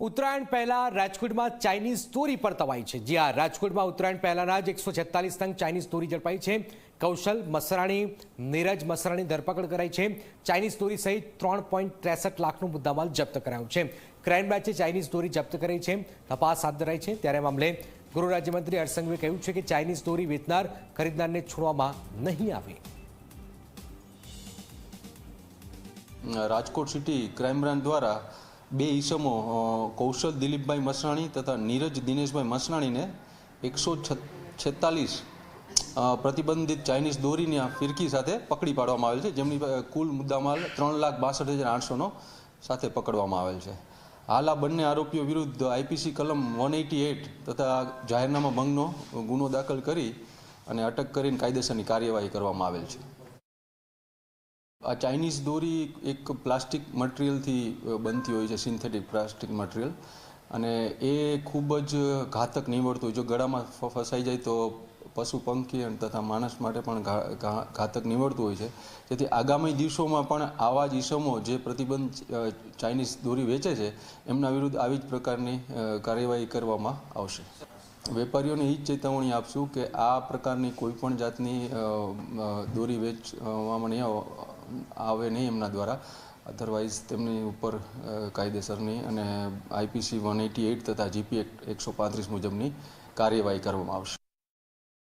ઉત્તરાયણ પહેલા રાજકોટમાં ચાઇનીઝ ચોરી પર તવાઈ છે. જી હા, રાજકોટમાં ઉત્તરાયણ પહેલાના જ એકસો છેતાલીસ નંગ ચાઇનીઝ ચોરી ઝડપાઈ છે. કૌશલ મસરાણી, નીરજ મસરાણી ધરપકડ કરાઈ છે. ચાઇનીઝ ચોરી સહિત ત્રણ પોઈન્ટ ત્રેસઠ લાખનું મુદ્દામાલ જપ્ત કરાયો છે. ક્રાઇમ બ્રાન્ચે ચાઇનીઝ ચોરી જપ્ત કરી છે. તપાસ હાથ ધરાઈ છે. ત્યારે મામલે ગૃહ રાજ્યમંત્રી હર્ષસંઘવીએ કહ્યું છે કે ચાઇનીઝ ચોરી વેચનાર ખરીદનારને છોડવામાં નહીં આવે. રાજકોટ સિટી ક્રાઇમ બ્રાન્ચ દ્વારા બે ઈસમો કૌશલ દિલીપભાઈ મસરાણી તથા નીરજ દિનેશભાઈ મસરાણીને એકસો છેતાલીસ પ્રતિબંધિત ચાઇનીઝ દોરીની ફિરકી સાથે પકડી પાડવામાં આવેલ છે. જેમની કુલ મુદ્દામાલ ત્રણ લાખ બાસઠ હજાર આઠસોનો સાથે પકડવામાં આવેલ છે. હાલ આ બંને આરોપીઓ વિરુદ્ધ આઈપીસી કલમ વન એટી એટ તથા જાહેરનામા ભંગનો ગુનો દાખલ કરી અને અટક કરીને કાયદેસરની કાર્યવાહી કરવામાં આવેલ છે. આ ચાઇનીઝ દોરી એક પ્લાસ્ટિક મટીરિયલથી બનતી હોય છે, સિન્થેટિક પ્લાસ્ટિક મટીરિયલ. અને એ ખૂબ જ ઘાતક નીવડતું હોય જો ગળામાં ફસાઈ જાય તો પશુ પંખી તથા માણસ માટે પણ ઘાતક નીવડતું હોય છે. જેથી આગામી દિવસોમાં પણ આવા જ ઇસમો જે પ્રતિબંધ ચાઇનીઝ દોરી વેચે છે, એમના વિરુદ્ધ આવી જ પ્રકારની કાર્યવાહી કરવામાં આવશે. વેપારીઓને એ જ ચેતવણી આપશું કે આ પ્રકારની કોઈ પણ જાતની દોરી વેચવામાં નહીં આવ- નહીં એમના દ્વારા. અધરવાઇઝ તેમની ઉપર કાયદેસરની અને આઈપીસી વન એટી એઇટ તથા જીપી એકસો પાંત્રીસ મુજબની કાર્યવાહી કરવામાં આવશે.